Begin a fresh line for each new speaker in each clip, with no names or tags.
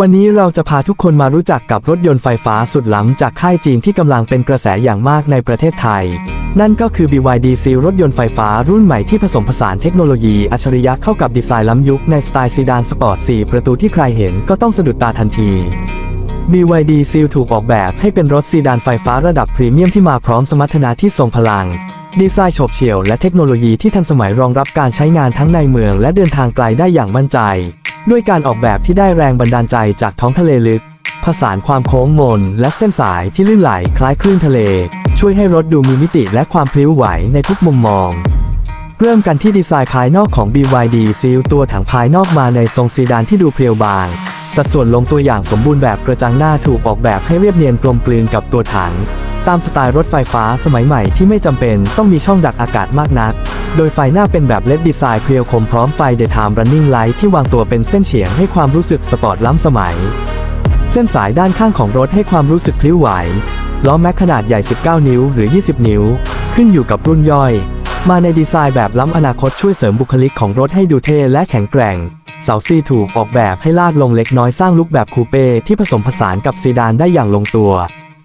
วันนี้เราจะพาทุกคนมารู้จักกับรถยนต์ไฟฟ้าสุดล้ำจากค่ายจีนที่กำลังเป็นกระแสอย่างมากในประเทศไทย นั่นก็คือ BYD Seal รถยนต์ไฟฟ้ารุ่นใหม่ที่ผสมผสานเทคโนโลยีอัจฉริยะเข้ากับดีไซน์ล้ำยุคในสไตล์ซีดานสปอร์ต 4 ประตูที่ใครเห็นก็ต้องสะดุดตาทันที BYD Seal ถูกออกแบบให้เป็นรถซีดานไฟฟ้าระดับพรีเมียมที่มาพร้อมสมรรถนะที่ทรงพลัง ดีไซน์โฉบเฉี่ยวและเทคโนโลยีที่ทันสมัยรองรับการใช้งานทั้งในเมืองและเดินทางไกลได้อย่างมั่นใจ ด้วยการออกแบบที่ได้แรงบันดาลใจจากท้องทะเลลึก ผสานความโค้งมนและเส้นสายที่ลื่นไหลคล้ายคลื่นทะเล ช่วยให้รถดูมีมิติและความพลิ้วไหวในทุกมุมมอง เริ่มกันที่ดีไซน์ภายนอกของ BYD Seal ตัวถังภายนอกมาในทรงซีดานที่ดูเพรียวบาง สัดส่วนลงตัวอย่างสมบูรณ์แบบกระจังหน้าถูกออกแบบให้เรียบเนียนกลมกลืนกับตัวถัง ตามสไตล์รถไฟฟ้าสมัยใหม่ที่ไม่จำเป็นต้องมีช่องดักอากาศมากนัก โดยไฟหน้าเป็นแบบเลดดีไซน์เพรียวคมพร้อมไฟ Daytime Running Light ที่วางตัวเป็นเส้นเฉียงให้ความรู้สึกสปอร์ตล้ำสมัย เส้นสายด้านข้างของรถให้ความรู้สึกพลิ้วไหว ล้อแม็กขนาดใหญ่ 19 นิ้วหรือ 20 นิ้ว ขึ้นอยู่กับรุ่นย่อย มาในดีไซน์แบบล้ำอนาคตช่วยเสริมบุคลิกของรถให้ดูเท่และแข็งแกร่งเสาซี่ถูกออกแบบให้ลาดลงเล็กน้อยสร้างลุคแบบคูเป้ที่ผสมผสานกับซีดานได้อย่างลงตัว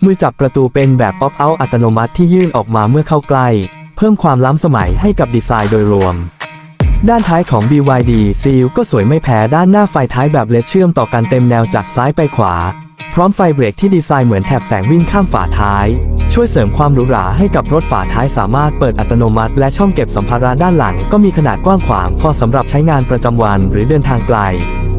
มือจับประตูเป็นแบบป๊อปเอาอัตโนมัติที่ยื่นออกมาเมื่อเข้าใกล้ เพิ่มความล้ำสมัยให้กับดีไซน์โดยรวม ด้านท้ายของ BYD Seal ก็สวยไม่แพ้ด้านหน้าไฟท้ายแบบเลดเชื่อมต่อกันเต็มแนวจากซ้ายไปขวา พร้อมไฟเบรกที่ดีไซน์เหมือนแถบแสงวิ่งข้ามฝาท้าย ช่วยเสริมความหรูหราให้กับรถฝาท้ายสามารถเปิดอัตโนมัติ และช่องเก็บสัมภาระด้านหลัง ก็มีขนาดกว้างขวางพอสำหรับใช้งานประจำวันหรือเดินทางไกล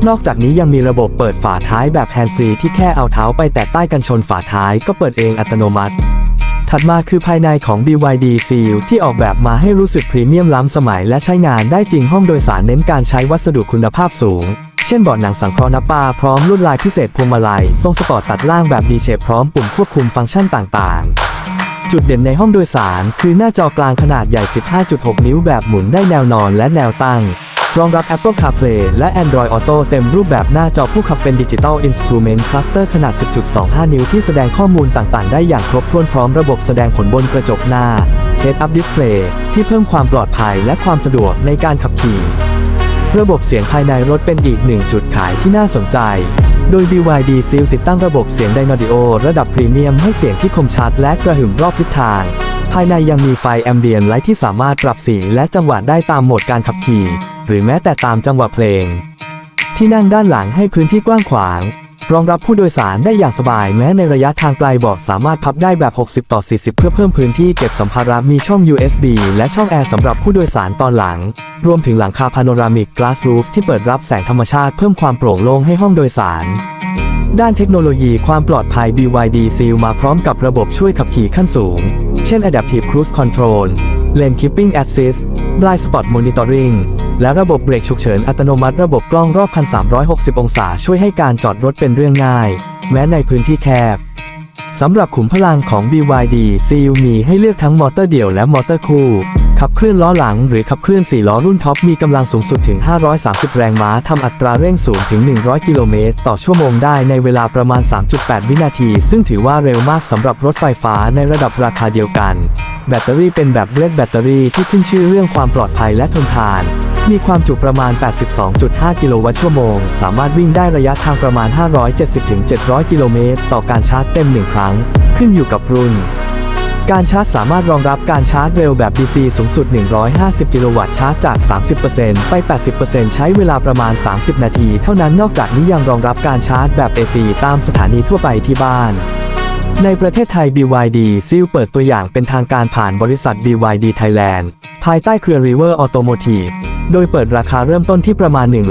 นอกจากนี้ยังมีระบบเปิดฝาท้ายแบบแฮนด์ฟรีที่แค่เอาเท้าไปแตะใต้กันชนฝาท้ายก็เปิดเองอัตโนมัติ ถัดมาคือภายในของ BYD Seal ที่ออกแบบมาให้รู้สึกพรีเมียมล้ำสมัยและใช้งานได้จริงห้องโดยสารเน้นการใช้วัสดุคุณภาพสูง เช่นเบาะหนังสังเคราะห์นับปาพร้อมลวดลายพิเศษพวงมาลัย ทรงสปอร์ตตัดล่างแบบดีเชพร้อมปุ่มควบคุมฟังก์ชันต่างๆจุดเด่นในห้องโดยสาร คือหน้าจอกลางขนาดใหญ่ 15.6 นิ้วแบบหมุนได้แนวนอนและแนวตั้ง รองรับ Apple CarPlay และ Android Auto เต็มรูปแบบหน้าจอผู้ขับเป็น Digital Instrument Cluster ขนาด 10.25 นิ้วที่แสดงข้อมูลต่างๆ ได้อย่างครบถ้วนพร้อมระบบแสดงผลบนกระจกหน้า Head-up Display ที่เพิ่มความปลอดภัยและความสะดวกในการขับขี่ ระบบเสียงภายในรถเป็นอีกหนึ่งจุดขายที่น่าสนใจโดย BYD Seal ติดตั้งระบบเสียง Dynaudio ระดับพรีเมียมให้เสียงที่คมชัดและกระหึ่มรอบทิศทาง ภายในยังมีไฟแอมเบียนไลท์ที่สามารถปรับสีและจังหวะได้ตามโหมดการขับขี่ หรือแม้แต่ตามจังหวะเพลง ที่นั่งด้านหลังให้พื้นที่กว้างขวาง รองรับผู้โดยสารได้อย่างสบายแม้ในระยะทางไกลเบาะสามารถพับได้แบบ 60 ต่อ 40 เพื่อเพิ่มพื้นที่เก็บสัมภาระมีช่อง USB และช่องแอร์สำหรับผู้โดยสารตอนหลัง รวมถึงหลังคาพาโนรามิก Glass Roof ที่เปิดรับแสงธรรมชาติเพิ่มความโปร่งโล่งให้ห้องโดยสารด้านเทคโนโลยีความปลอดภัย BYD Seal มาพร้อมกับระบบช่วยขับขี่ขั้นสูง เช่น Adaptive Cruise Control Lane Keeping Assist Blind Spot Monitoring และระบบเบรกฉุกเฉินอัตโนมัติระบบกล้องรอบคัน 360 องศาช่วยให้การจอดรถเป็นเรื่องง่าย แม้ในพื้นที่แคบสำหรับขุมพลังของ BYD Seal มีให้เลือกทั้งมอเตอร์เดี่ยวและมอเตอร์คู่ ขับเคลื่อนล้อหลังหรือขับเคลื่อน 4 ล้อรุ่นท็อปมีกำลังสูงสุดถึง 530 แรงม้าทำอัตราเร่งสูงถึง 100 กิโลเมตรต่อชั่วโมงได้ในเวลาประมาณ 3.8 วินาที ซึ่งถือว่าเร็วมากสำหรับรถไฟฟ้าในระดับราคาเดียวกัน แบตเตอรี่เป็นแบบเลดแบตเตอรี่ที่ขึ้นชื่อเรื่องความปลอดภัยและทนทาน มีความจุประมาณ 82.5 กิโลวัตต์ชั่วโมง สามารถวิ่งได้ระยะทางประมาณ 570-700 กิโลเมตร ต่อการชาร์จเต็ม1ครั้ง ขึ้นอยู่กับรุ่น การชาร์จสามารถรองรับการชาร์จเร็วแบบ DC สูงสุด 150 กิโลวัตต์ชาร์จจาก 30%ไป 80%ใช้เวลาประมาณ 30 นาที เท่านั้นนอกจากนี้ยังรองรับการชาร์จแบบ AC ตามสถานีทั่วไปที่บ้านในประเทศไทย BYD Seal เปิดตัวอย่างเป็นทางการผ่านบริษัท BYD Thailand ภายใต้เครือ River Automotive โดยเปิดราคาเริ่มต้นที่ประมาณ 1 3 2 5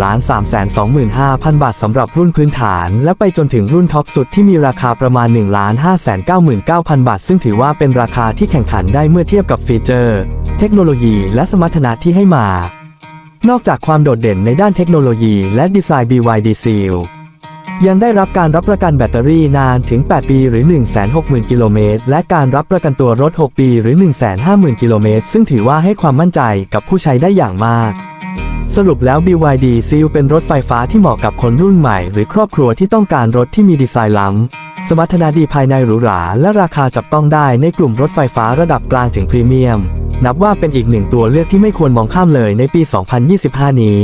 0 0 0 บาทสำหรับรุ่นพื้นฐาน และไปจนถึงรุ่นท็อปสุดที่มีราคาประมาณ 1 5 9 9 0 0 0 บาท ซึ่งถือว่าเป็นราคาที่แข่งขันได้เมื่อเทียบกับฟีเจอร์ เทคโนโลยีและสมรรถนะที่ให้มา นอกจากความโดดเด่นในด้านเทคโนโลยีและดีไซน์ BYD Seal ยังได้รับการรับประกันแบตเตอรี่นานถึง 8 ปีหรือ 160,000 กิโลเมตร และการรับประกันตัวรถ 6 ปีหรือ 150,000 กิโลเมตร ซึ่งถือว่าให้ความมั่นใจกับผู้ใช้ได้อย่างมาก สรุปแล้ว BYD Seal เป็นรถไฟฟ้าที่เหมาะกับคนรุ่นใหม่ หรือครอบครัวที่ต้องการรถที่มีดีไซน์ล้ำ สมรรถนะดีภายในหรูหรา และราคาจับต้องได้ในกลุ่มรถไฟฟ้าระดับกลางถึงพรีเมียม นับว่าเป็นอีกหนึ่งตัวเลือกที่ไม่ควรมองข้ามเลยในปี 2025 นี้